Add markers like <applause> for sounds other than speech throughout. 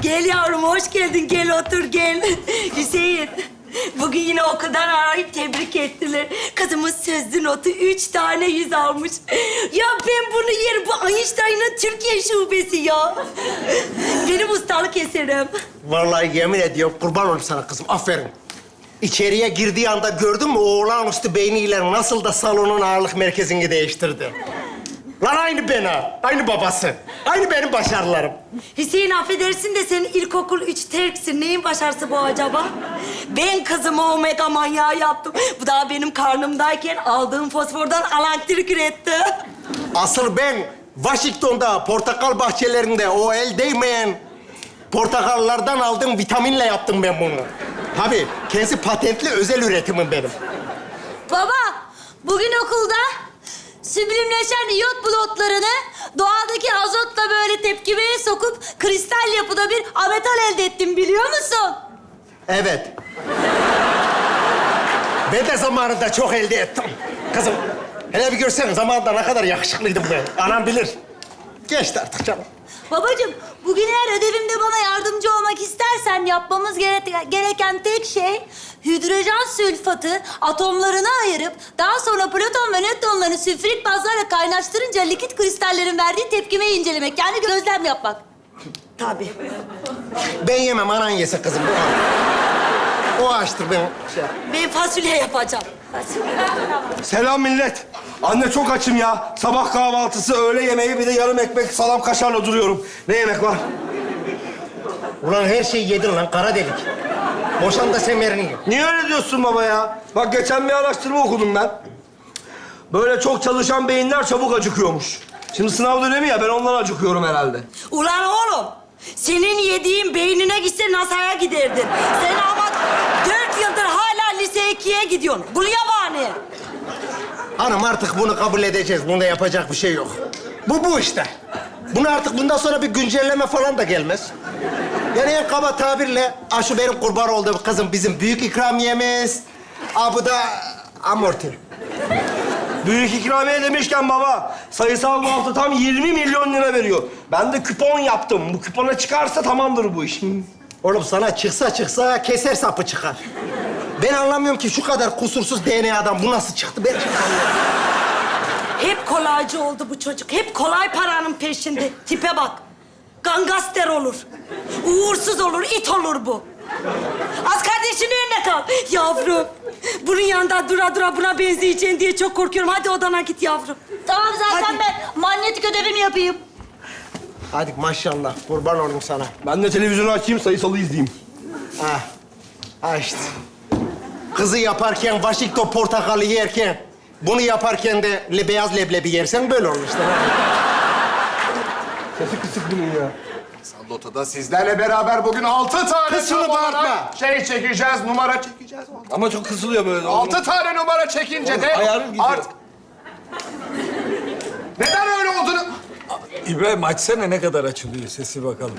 Gel yavrum, hoş geldin. Gel otur, gel. Hüseyin, bugün yine okuldan arayıp tebrik ettiler. Kızımız sözlü notu üç tane yüz almış. Ya ben bunu yerim. Bu Einstein'ın Türkiye şubesi ya. Benim ustalık eserim. Vallahi yemin ediyorum kurban olayım sana kızım. Aferin. İçeriye girdiği anda gördün mü o olağanüstü beyniyle nasıl da salonun ağırlık merkezini değiştirdi. Lan aynı ben ha. Aynı babası. Aynı benim başarılarım. Hüseyin affedersin de sen ilkokul üç terksin. Neyin başarısı bu acaba? Ben kızımı omega manyağı yaptım. Bu daha benim karnımdayken aldığım fosfordan alantrik üretti. Asıl ben Washington'da portakal bahçelerinde o el değmeyen portakallardan aldığım vitaminle yaptım ben bunu. Tabii kendisi patentli özel üretimim benim. Baba, bugün okulda süblimleşen iyot bulutlarını doğadaki azotla böyle tepkimeye sokup kristal yapıda bir ametal elde ettim biliyor musun? Evet. Ben de zamanında çok elde ettim. Kızım, hele bir görsen zamanında ne kadar yakışıklıydım ben. Anam bilir. Geçti artık canım. Babacığım, bugün eğer ödevimde bana yardımcı olmak istersen yapmamız gere- gereken tek şey hidrojen sülfatı atomlarına ayırıp daha sonra proton ve nötronları sülfürik bazlarla kaynaştırınca likit kristallerin verdiği tepkimeyi incelemek. Yani gözlem yapmak. Tabii. Ben yemem, anan yesin kızım. Bu an. O açtır ben. Şey. Ben fasulye yapacağım. Selam millet. Anne çok açım ya. Sabah kahvaltısı, öğle yemeği bir de yarım ekmek salam kaşarla duruyorum. Ne yemek var? Ulan her şeyi yedin lan, kara delik. Boşan da semerini ye. Niye öyle diyorsun baba ya? Bak geçen bir araştırma okudum ben. Böyle çok çalışan beyinler çabuk acıkıyormuş. Şimdi sınav dönemi ya ben ondan acıkıyorum herhalde. Ulan oğlum, senin yediğin beynine gitse NASA'ya giderdin. Sen ama dört yıldır hala ikiye gidiyorsun. Bul yabani. Hanım artık bunu kabul edeceğiz. Bunda yapacak bir şey yok. Bu bu işte. Bunu artık bundan sonra bir güncelleme falan da gelmez. Yani en kaba tabirle, ah şu benim kurban olduğum kızım bizim büyük ikramiyemiz. Ah bu da amorti. Büyük ikramiye demişken baba, sayısal bu hafta tam 20 milyon lira veriyor. Ben de küpon yaptım. Bu küpona çıkarsa tamamdır bu iş. Oğlum sana çıksa çıksa keser sapı çıkar. Ben anlamıyorum ki şu kadar kusursuz DNA'dan bu nasıl çıktı ben anlamıyorum. Hep kolaycı oldu bu çocuk. Hep kolay paranın peşinde. Tipe bak. Gangaster olur. Uğursuz olur, it olur bu. Az kardeşinin önüne kal. Yavrum, bunun yanında dura dura buna benzeyeceksin diye çok korkuyorum. Hadi odana git yavrum. Tamam zaten Hadi. ben manyetik ödevimi yapayım. Hadi maşallah kurban olayım sana. Ben de televizyonu açayım, sayısalı izleyeyim. Ha. Ha işte. Kızı yaparken Washington portakalı yerken, bunu yaparken de le beyaz leblebi yersen böyle olur işte. Sesi kısık bunun ya. Loto'da sizlerle beraber bugün altı tane Kız şunu tam olarak bağırtma. şey çekeceğiz, numara çekeceğiz. Ama çok kısılıyor böyle. Altı tane numara çekince de ayarım gidiyor. artık... Neden öyle olduğunu... İbrahim açsana ne kadar açılıyor sesi bakalım.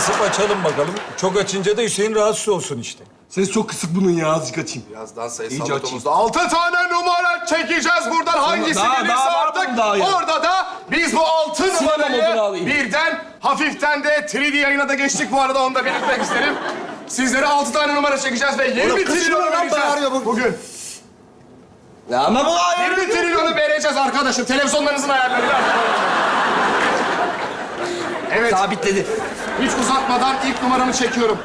Kısıp açalım bakalım. Çok açınca da Hüseyin rahatsız olsun işte. Ses çok kısık bunun ya, azıcık açayım. Birazdan sayısal İyice açayım. lotomuzda altı tane numara çekeceğiz buradan. Hangisi daha- gelirse daha var artık mı daha ya? orada da biz bu altı modunu numarayı alayım. birden hafiften de 3D yayına da geçtik bu arada onu da belirtmek isterim. Sizlere altı tane numara çekeceğiz ve 20 Oğlum kız trilyon şunu lan vereceğiz. bağırıyor bu. Bugün. Ya ama bu ayarı... 20 trilyonu vereceğiz arkadaşım. Televizyonlarınızın ayarlarıyla. Evet, Sabitledi. Hiç uzatmadan ilk numaramı çekiyorum.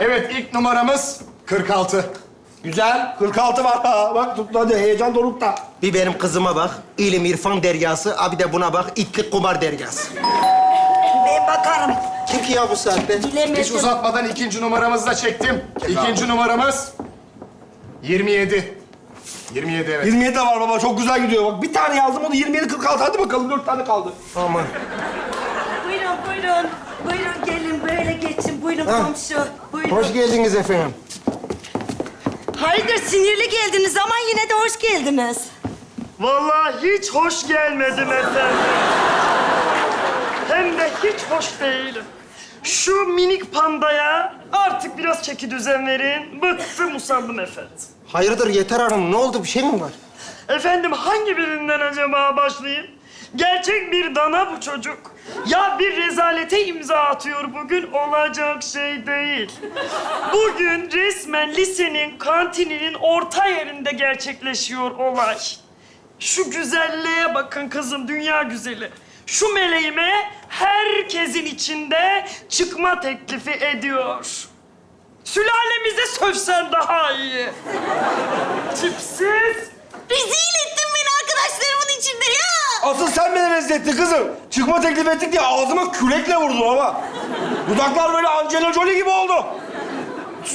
Evet, ilk numaramız 46. Güzel. 46 var. Ha, bak tuttu hadi heyecan dorukta. Bir benim kızıma bak, ilim irfan deryası. Abi de buna bak, itlik kumar deryası. Ben bakarım. Kim ki ya bu saatte? Hiç Bilemedim. uzatmadan ikinci numaramızı da çektim. İkinci numaramız 27. 27 evet. 27 de var baba, çok güzel gidiyor. Bak bir tane yazdım, o da 27 46. Hadi bakalım, dört tane kaldı. Aman. Buyurun, buyurun. Buyurun gelin, böyle geçin. Buyurun Ha. komşu. Buyurun. Hoş geldiniz efendim. Hayırdır, sinirli geldiniz ama yine de hoş geldiniz. Vallahi hiç hoş gelmedim efendim. Hem de hiç hoş değilim. Şu minik pandaya artık biraz çeki düzen verin. Bıktım usandım efendim. Hayırdır Yeter Hanım ne oldu bir şey mi var? Efendim hangi birinden acaba başlayayım? Gerçek bir dana bu çocuk. Ya bir rezalete imza atıyor bugün olacak şey değil. Bugün resmen lisenin kantininin orta yerinde gerçekleşiyor olay. Şu güzelliğe bakın kızım, dünya güzeli. Şu meleğime herkesin içinde çıkma teklifi ediyor. Sülalemize sövsen daha iyi. Tipsiz. Rezil ettin beni arkadaşlarımın içinde ya. Asıl sen beni rezil ettin kızım. Çıkma teklif ettik diye ağzıma kürekle vurdun ama. Dudaklar böyle Angelina Jolie gibi oldu.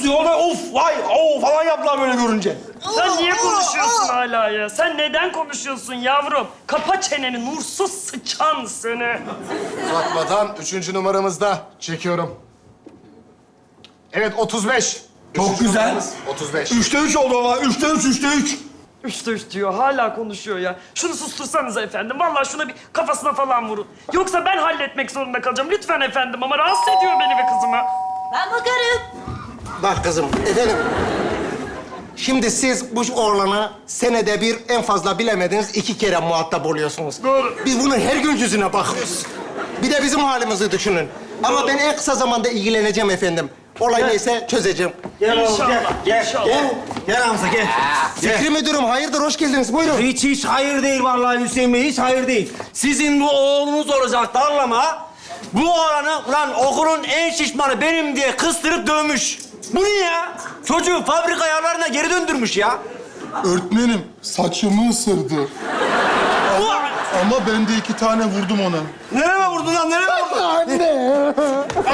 Yolda of vay o falan yaptılar böyle görünce. Sen niye konuşuyorsun hala ya? Sen neden konuşuyorsun yavrum? Kapa çeneni nursuz sıçan seni. Uzatmadan üçüncü numaramızda çekiyorum. Evet 35. Çok Üçüncü güzel. numaramız 35. Üçte üç oldu ama. Üçte üç, üçte üç. Üç diyor, hala konuşuyor ya. Şunu sustursanız efendim. Vallahi şuna bir kafasına falan vurun. Yoksa ben halletmek zorunda kalacağım. Lütfen efendim ama rahatsız ediyor beni ve kızımı. Ben bakarım. Bak kızım efendim. Şimdi siz bu oğlana senede bir en fazla bilemediniz iki kere muhatap oluyorsunuz. Doğru. Biz bunun her gün yüzüne bakıyoruz. Bir de bizim halimizi düşünün. Ama ben en kısa zamanda ilgileneceğim efendim. Olay neyse çözeceğim. İnşallah, inşallah. Gel Hamza gel. Fikri müdürüm hayırdır hoş geldiniz buyurun. Hiç hiç hayır değil vallahi Hüseyin Bey hiç hayır değil. Sizin bu oğlunuz olacak darlama. Bu oğlanı lan okulun en şişmanı benim diye kıstırıp dövmüş. Bu ne ya? Çocuğu fabrika ayarlarına geri döndürmüş ya. Öğretmenim saçımı ısırdı. Bu... Ama ben de iki tane vurdum ona. Nereye vurdun lan? Nereye vurdun? Anne.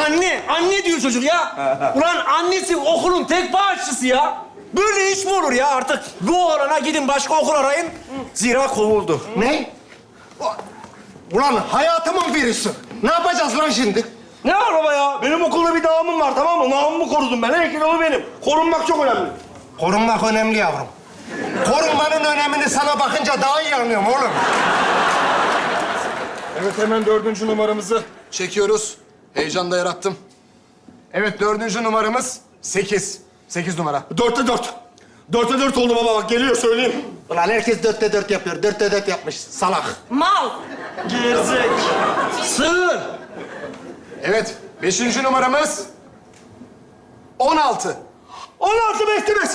Anne. Anne diyor çocuk ya. Ulan annesi okulun tek bağışçısı ya. Böyle iş mi olur ya artık? Bu oğlana gidin başka okul arayın. Zira kovuldu. Ne? Ulan hayatımın virüsü. Ne yapacağız lan şimdi? Ne var baba ya? Benim okulda bir damım var tamam mı? Namımı korudum ben. En o benim. Korunmak çok önemli. Korunmak önemli yavrum. Korunmanın önemini sana bakınca daha iyi anlıyorum oğlum. Evet hemen dördüncü numaramızı çekiyoruz. Heyecan da yarattım. Evet dördüncü numaramız 8. 8 numara. Dörtte dört. Dörtte dört oldu baba bak geliyor söyleyeyim. Ulan herkes dörtte dört yapıyor. Dörtte dört yapmış. Salak. Mal. Gerizek. Sığır. Evet beşinci numaramız 16. 16 beşte beş.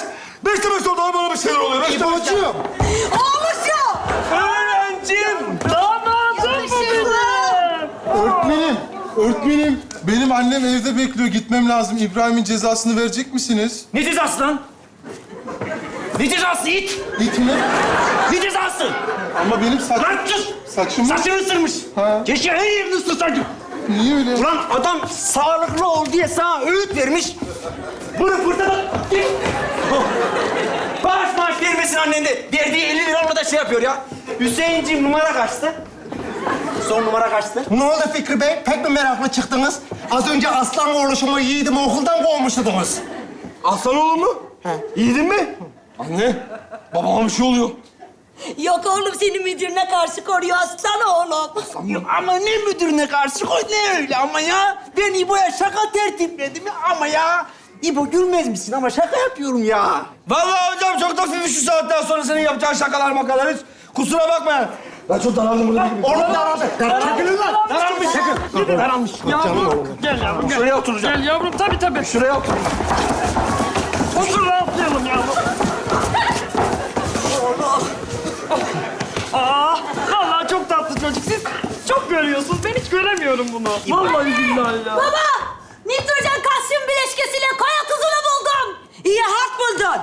Beşte beş oldu bana bir şeyler oluyor. Beşte beş. İbocuğum. Olmuşum. Öğrencim. Damadım bu benim. Öğretmenim. Benim annem evde bekliyor. Gitmem lazım. İbrahim'in cezasını verecek misiniz? Ne cezası lan? Ne cezası it? Git mi? Ne cezası? Ama benim saç... Lan sus! Saçımı... Saçını ısırmış. Ha. Keşke her yerini ısırsaydım. Niye öyle? Ulan adam sağlıklı ol diye sana öğüt vermiş. Bunu fırtada... Git. Oh. Bağış maaş vermesin annen de. Verdiği 50 lira da şey yapıyor ya. Hüseyin'ciğim numara kaçtı? Son numara kaçtı? Ne oldu Fikri Bey? Pek mi meraklı çıktınız? Az önce aslan oğluşumu yiğidimi okuldan kovmuştunuz. Aslan oğlum mu? Yedin mi? Anne, babama bir şey oluyor. Yok oğlum seni müdürüne karşı koruyor aslan oğlum. Ama ne müdürüne karşı koy ne öyle ama ya. Ben İbo'ya şaka tertipledim ama ya. İbo gülmez misin ama şaka yapıyorum ya. Vallahi hocam çok da fifi şu saatten sonra senin yapacağın şakalar makalar hiç. Kusura bakma. Ben çok daraldım burada. Oğlum daraldı. Çekilin lan. Daralmış. Çekil. Daralmış. Yavrum. Gel yavrum gel. Şuraya oturacağım. Gel yavrum tabii tabii. Şuraya otur. Otur rahatlayalım yavrum. Aa, vallahi çok tatlı çocuk. Siz çok görüyorsunuz. Ben hiç göremiyorum bunu. Vallahi billahi ya. Baba, nitrojen kalsiyum bileşkesiyle kaya tuzunu buldum. İyi halt buldun.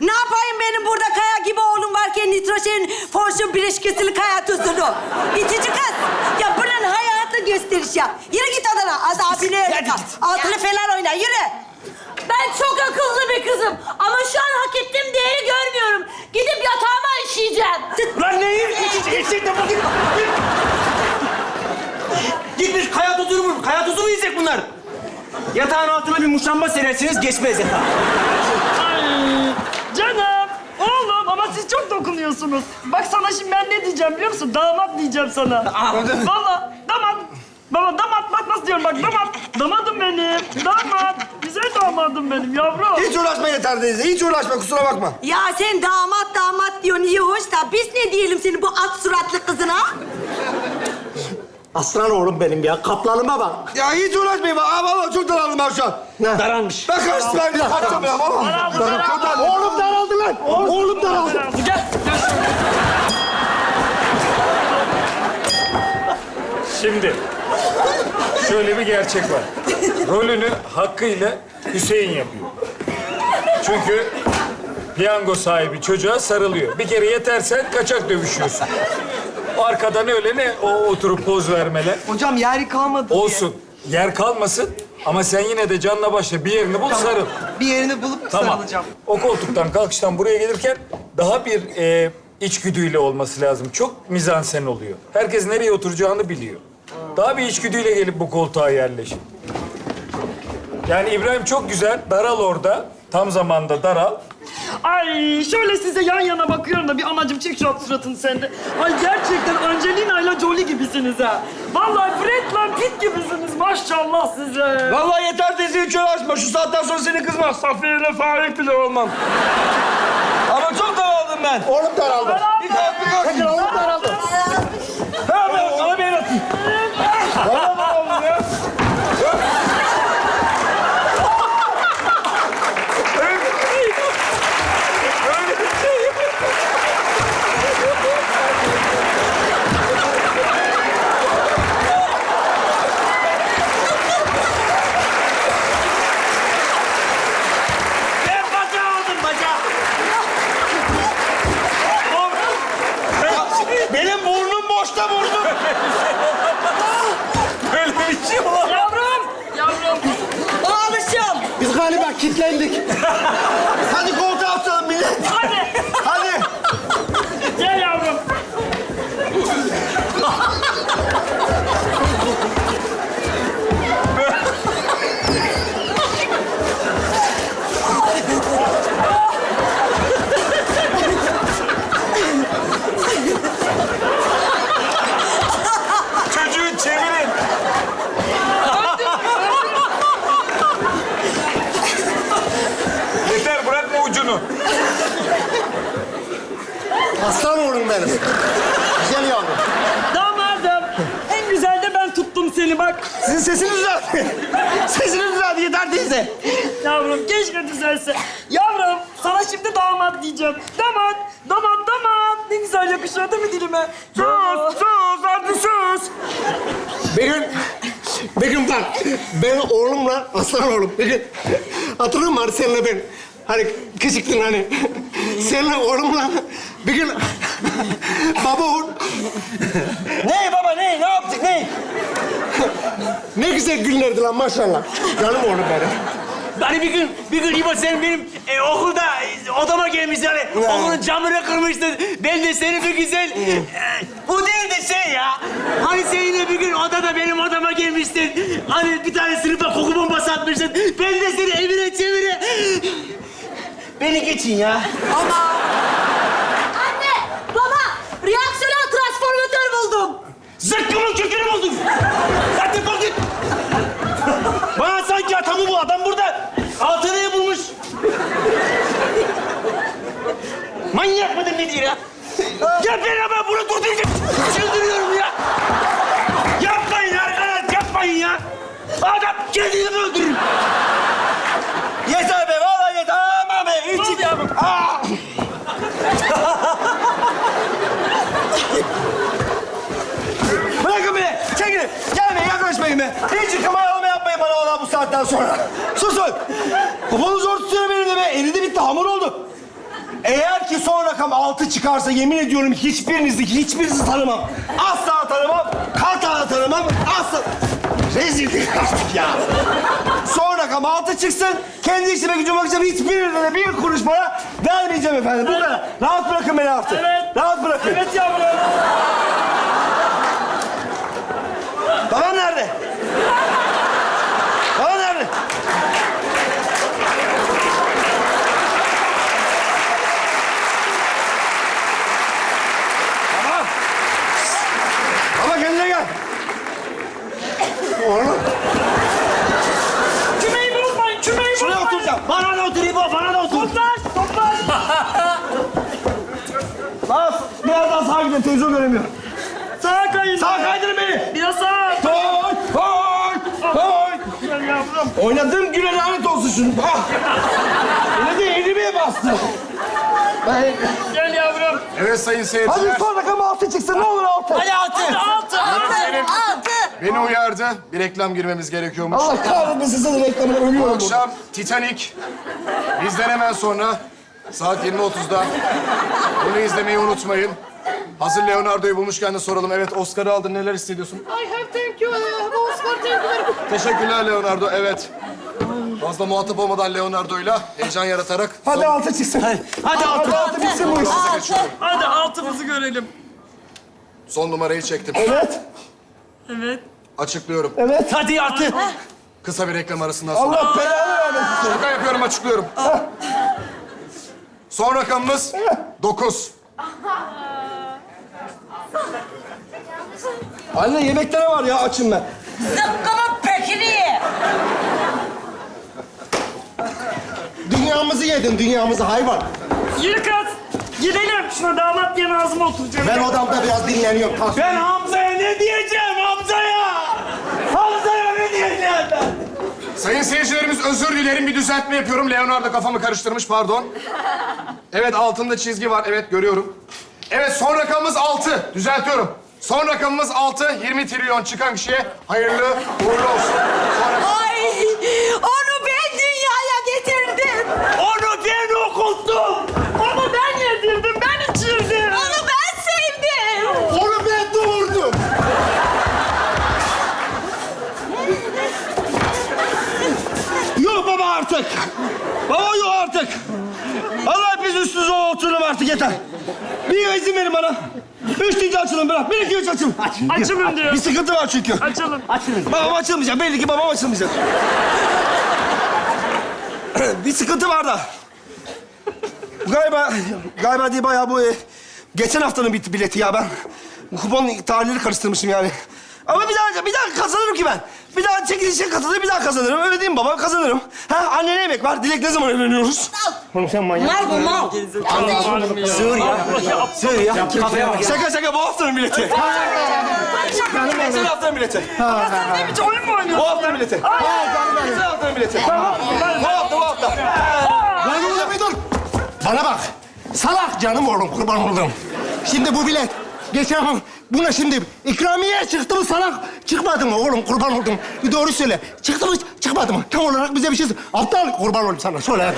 Ne yapayım benim burada kaya gibi oğlum varken nitrojen forsyon bileşkesili kaya tuzunu. İtici kız. Ya bunun hayatı gösteriş ya. Yürü git odana. Az abini öyle kal. Altını falan oyna. Yürü. Ben çok akıllı bir kızım ama şu an hak ettiğim değeri görmüyorum. Gidip yatağıma işeyeceğim. Lan neyi? Eşek de git. Gitmiş kaya tuzu mu? Kaya tuzu mu yiyecek bunlar? Yatağın altına bir muşamba serersiniz geçmez yatağa. Oğlum ama siz çok dokunuyorsunuz. Bak sana şimdi ben ne diyeceğim biliyor musun? Damat diyeceğim sana. <laughs> Vallahi damat. Baba damat bak nasıl diyorum bak damat. Damadım benim. Damat. Güzel damadım benim yavrum. Hiç uğraşma yeter teyze. Hiç uğraşma kusura bakma. Ya sen damat damat diyorsun iyi hoş da biz ne diyelim senin bu at suratlı kızına? Aslan oğlum benim ya. Kaplanıma bak. Ya hiç uğraşmayın. Aa valla çok daraldım ben şu an. Ne? Daralmış. Ben kaçtım ben. Kaçacağım ya valla. Daraldı, daraldı. Oğlum daraldı lan. Oğlum daraldı. Gel. Şimdi şöyle bir gerçek var. Rolünü hakkıyla Hüseyin yapıyor. Çünkü piyango sahibi çocuğa sarılıyor. Bir kere yetersen kaçak dövüşüyorsun. Arkadan öyle ne o oturup poz vermeler. Hocam yeri kalmadı Olsun. Yer kalmasın ama sen yine de canla başla bir yerini bul sarıl. Bir yerini bulup Tamam. O koltuktan kalkıştan buraya gelirken daha bir e, içgüdüyle olması lazım. Çok mizansen oluyor. Herkes nereye oturacağını biliyor. Daha bir içgüdüyle gelip bu koltuğa yerleşin. Yani İbrahim çok güzel. Daral orada. Tam zamanda daral. Ay şöyle size yan yana bakıyorum da bir anacım çek şu at suratını sen de. Ay gerçekten Angelina ile Jolie gibisiniz ha. Vallahi Brad Pitt gibisiniz maşallah size. Vallahi yeter teyze hiç uğraşma. Şu saatten sonra seni kızmaz. Safiye ile Faik bile olmam. Ama çok daraldım ben. Oğlum daraldı. Bir kalk bir kalk. Çekil oğlum daraldı. Ha ben sana bir el atayım. Valla daraldım ya. Ben bacağı aldım bacağı. Benim burnum boşta burnum. Böyle bir şey var. Yavrum! Yavrum! Alışım. Kilitlendik. Hadi koltuğa atalım millet. Hadi. Güzel yavrum. Damadım. En güzel de ben tuttum seni bak. Sizin sesiniz düzeldi. <laughs> Sesiniz düzeldi yeter teyze. Yavrum keşke düzelse. Yavrum sana şimdi damat diyeceğim. Damat, damat, damat. Ne güzel yakışıyor değil mi dilime? Sus, sus, hadi sus. Bir gün bak, ben oğlumla, aslan oğlum, bir gün hatırlıyor musun seninle ben, hani küçüktün hani, seninle oğlumla bir gün baba oğul, Ne baba ne? Ne yaptık ne? ne güzel günlerdi lan maşallah. Canım oğlum benim. Hani bir gün, bir gün İbo sen benim e, okulda e, odama gelmişsin hani okulun camını kırmıştın. Ben de seni bir güzel... e, bu değil de şey ya. Hani seninle bir gün odada benim odama gelmiştin. Hani bir tane sınıfta koku bombası atmıştın. Ben de seni evine çevire... Beni geçin ya. Anne, baba, reaksiyonel transformatör buldum. Zıkkımın kökünü buldum. Sen defol git. Bana sanki atamı bu adam burada. Altını bulmuş. Manyak mıdır nedir ya? Ya ben ama bunu durduracağım. Çıldırıyorum ya. Yapmayın arkadaş, yapmayın ya. Adam kendini öldürür? Yeter be vallahi yeter. Aman be. Hiç Ne oldu Aa! Bırakın beni. Çekilin. Gelmeyin yaklaşmayın be. Hiç yıkama yalama yapmayın bana vallahi bu saatten sonra. Susun. Kuponu zor tutuyor benim de be. Eridi bitti hamur oldu. Eğer ki son rakam altı çıkarsa yemin ediyorum hiçbirinizi, hiçbirinizi tanımam. Asla tanımam. Kata tanımam. Asla. Rezillik artık ya. Son rakam altı çıksın. Kendi işime gücüme bakacağım. Hiçbirine de bir kuruş para vermeyeceğim efendim. Bu kadar. Rahat bırakın beni artık. Evet. Rahat bırakın. Evet yavrum. Baban nerede? Baban nerede? Baba. Baba kendine gel. Oğlum, ben televizyon göremiyorum. Sağa kayın. Sağa kaydırın beni. Biraz sağa. Hoy, hoy, hoy. Gel yavrum. Oynadığım güne lanet olsun şunu. Ah. Yine de elime bastı. Ben... Gel yavrum. Evet sayın seyirciler. Hadi son rakam altı çıksın ne olur altı. Hadi altı. Altı. Yönetmenim Altı. beni uyardı. Bir reklam girmemiz gerekiyormuş. Allah kahretmesin sana reklamını Bu ölüyorum burada. akşam Titanic. Bizden hemen sonra saat 20.30'da. Bunu izlemeyi unutmayın. Hazır Leonardo'yu bulmuşken de soralım. Evet Oscar'ı aldın. Neler hissediyorsun? I have thank you. Oscar thank you. Teşekkürler Leonardo. Evet. Fazla muhatap olmadan Leonardo'yla heyecan yaratarak Hadi son altı çıksın. Hadi, hadi altı. Hadi altı bitsin bu iş. Hadi altımızı görelim. Son numarayı çektim. Evet, Evet. Açıklıyorum. evet. Hadi altı. Kısa bir reklam arasından sonra. Allah belanı vermesin. Şaka yapıyorum, açıklıyorum. Son rakamımız 9. Anne yemekte ne var ya açım ben. Zıkkımın pekini. Dünyamızı yedin, dünyamızı hayvan. Yürü kız. Gidelim. Şuna damat diye ağzıma oturacağım. Ben odamda biraz dinleniyorum. Kalk. Ben Hamza'ya ne diyeceğim Hamza'ya? Hamza'ya ne diyeceğim ben? Sayın seyircilerimiz özür dilerim bir düzeltme yapıyorum. Leonardo kafamı karıştırmış pardon. Evet altında çizgi var evet görüyorum. Evet son rakamımız 6. Düzeltiyorum. Son rakamımız 6. 20 trilyon çıkan kişiye hayırlı uğurlu olsun. Sonra... Ay onu ben dünyaya getirdim. Onu ben okuttum. Onu ben yedirdim, ben içirdim. Onu ben sevdim. Onu ben doğurdum. Yok baba artık. Baba yok artık. Allah biz üstünüze oturalım artık yeter. Bir izin verin bana. Deyince açılın bırak. Bir iki üç açılın. Açılın diyor. Bir sıkıntı var çünkü. Açılın. Babam açılmayacak. Belli ki babam açılmayacak. <clears throat> bir sıkıntı var da. Galiba, galiba değil bayağı bu e, geçen haftanın bit- bileti ya ben. Bu kupon tarihleri karıştırmışım yani. Ama bir daha, bir daha kazanırım ki ben. Bir daha çekilişe katılır, bir daha kazanırım. Öyle değil mi baba? Kazanırım. Ha, annene yemek var. Dilek ne zaman evleniyoruz? Oğlum sen manyak. Mal bu mal. Sığır ya. Sığır ya. Kafaya bak. Şaka şaka bu haftanın bileti. Geçen haftanın bileti. Sen ne biçim oyun mu Bu oynuyorsun? haftanın bileti. Geçen haftanın bileti. Bu hafta, bu hafta. Lan oğlum bir dur. Bana bak. Salak canım oğlum kurban oldum. Şimdi bu bilet. Geçen hafta buna şimdi ikramiye çıktı mı salak? Çıkmadı mı oğlum kurban oldum. Bir doğru söyle. Çıktı mı çıkmadı mı? Tam olarak bize bir şey. Aptal kurban olayım sana. Söyle hadi.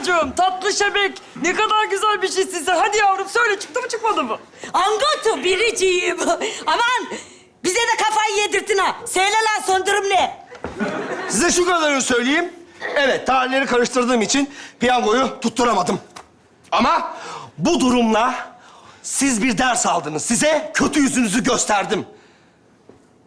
Çocuğum, tatlı şebek. Ne kadar güzel bir şeysin sen. Hadi yavrum söyle çıktı mı çıkmadı mı? Angotu biriciğim. Aman bize de kafayı yedirtin ha. Söyle lan son durum ne? Size şu kadarını söyleyeyim. Evet, tarihleri karıştırdığım için piyangoyu tutturamadım. Ama bu durumla siz bir ders aldınız. Size kötü yüzünüzü gösterdim.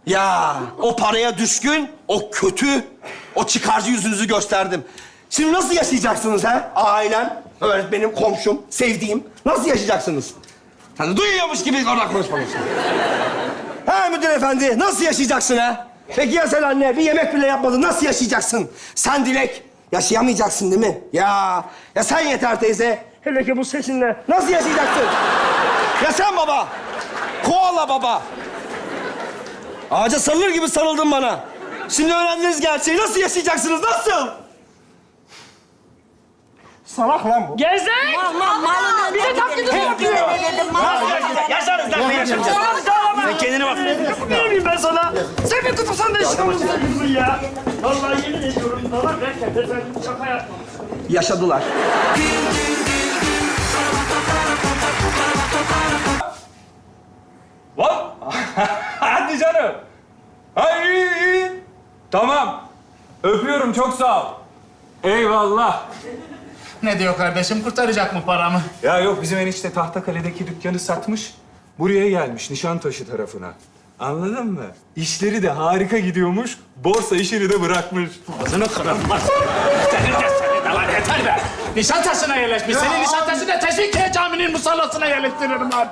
Ya o paraya düşkün, o kötü, o çıkarcı yüzünüzü gösterdim. Şimdi nasıl yaşayacaksınız ha? Ailem, öğretmenim, komşum, sevdiğim. Nasıl yaşayacaksınız? Sen de duyuyormuş gibi oradan konuşmalısın. Ha müdür efendi, nasıl yaşayacaksın ha? Peki ya sen anne, bir yemek bile yapmadın, nasıl yaşayacaksın? Sen Dilek, yaşayamayacaksın değil mi? Ya, ya sen yeter teyze. Hele ki bu sesinle nasıl yaşayacaksın? ya sen baba, koala baba. Ağaca sarılır gibi sarıldın bana. Şimdi öğrendiniz gerçeği, nasıl yaşayacaksınız, nasıl? Salak lan bu. Gezek! Mal mal malını. Bir de taklidini yapıyor. Yaşarız lan ne yaşamayacağız? Sen kendine bak. Ne bileyim ben sana? Sen bir kutursan da işlemizde kızın ya. Vallahi yemin ediyorum sana ben efendim şaka yapmam. Yaşadılar. Hop! <laughs> Hadi canım. Ay iyi, iyi. Tamam. Öpüyorum çok sağ ol. Eyvallah. Ne diyor kardeşim? Kurtaracak mı paramı? Ya yok bizim enişte Tahtakale'deki dükkanı satmış. Buraya gelmiş Nişantaşı tarafına. Anladın mı? İşleri de harika gidiyormuş. Borsa işini de bırakmış. Ağzını kırarım bak. Senin de senin de lan yeter be. Nişantaşı'na yerleşmiş. Seni Nişantaşı'na Teşvikiye Camii'nin musallasına yerleştiririm abi.